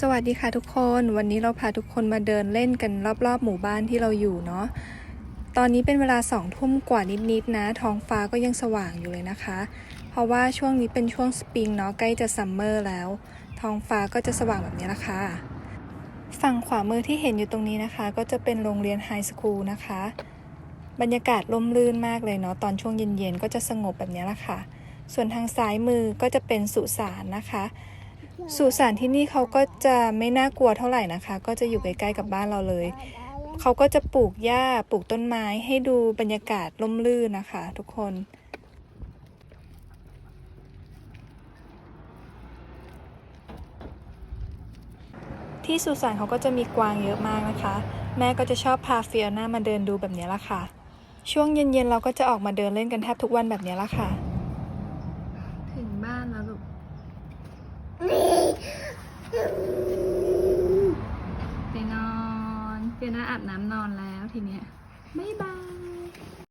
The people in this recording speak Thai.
สวัสดีค่ะทุกคนวันนี้เราพาทุกคนมาเดินเล่นกันรอบๆ หมู่บ้านที่เราอยู่เนาะตอนนี้เป็นเวลาสองทุ่มกว่านิดๆนะท้องฟ้าก็ยังสว่างอยู่เลยนะคะ เพราะว่าช่วงนี้เป็นช่วงสปริงเนาะใกล้จะซัมเมอร์แล้ว ท้องฟ้าก็จะสว่างแบบนี้ละค่ะฝั่งขวามือที่เห็นอยู่ตรงนี้นะคะ ก็จะเป็นโรงเรียนไฮสคูลนะคะ บรรยากาศร่มรื่นมากเลยเนาะตอนช่วงเย็นๆก็จะสงบแบบนี้ละค่ะ ส่วนทางซ้ายมือก็จะเป็นสุสานนะคะ สุสานที่นี่เขาก็จะไม่น่ากลัวเท่าไหร่นะคะ ก็จะอยู่ใกล้ๆกับบ้านเราเลย เขาก็จะปลูกหญ้าปลูกต้นไม้ให้ดูบรรยากาศร่มรื่นนะคะ ทุกคนที่สุสานเขาก็จะมีกวางเยอะมากนะคะ แม่ก็จะชอบพาเฟียน่ามาเดินดูแบบนี้ละค่ะ ช่วงเย็นๆเราก็จะออกมาเดินเล่นกันแทบทุกวันแบบนี้ละค่ะ ถึงบ้านแล้วลูก ไปนอน เฟียนาอาบน้ำนอนแล้วทีเนี้ยบ๊ายบาย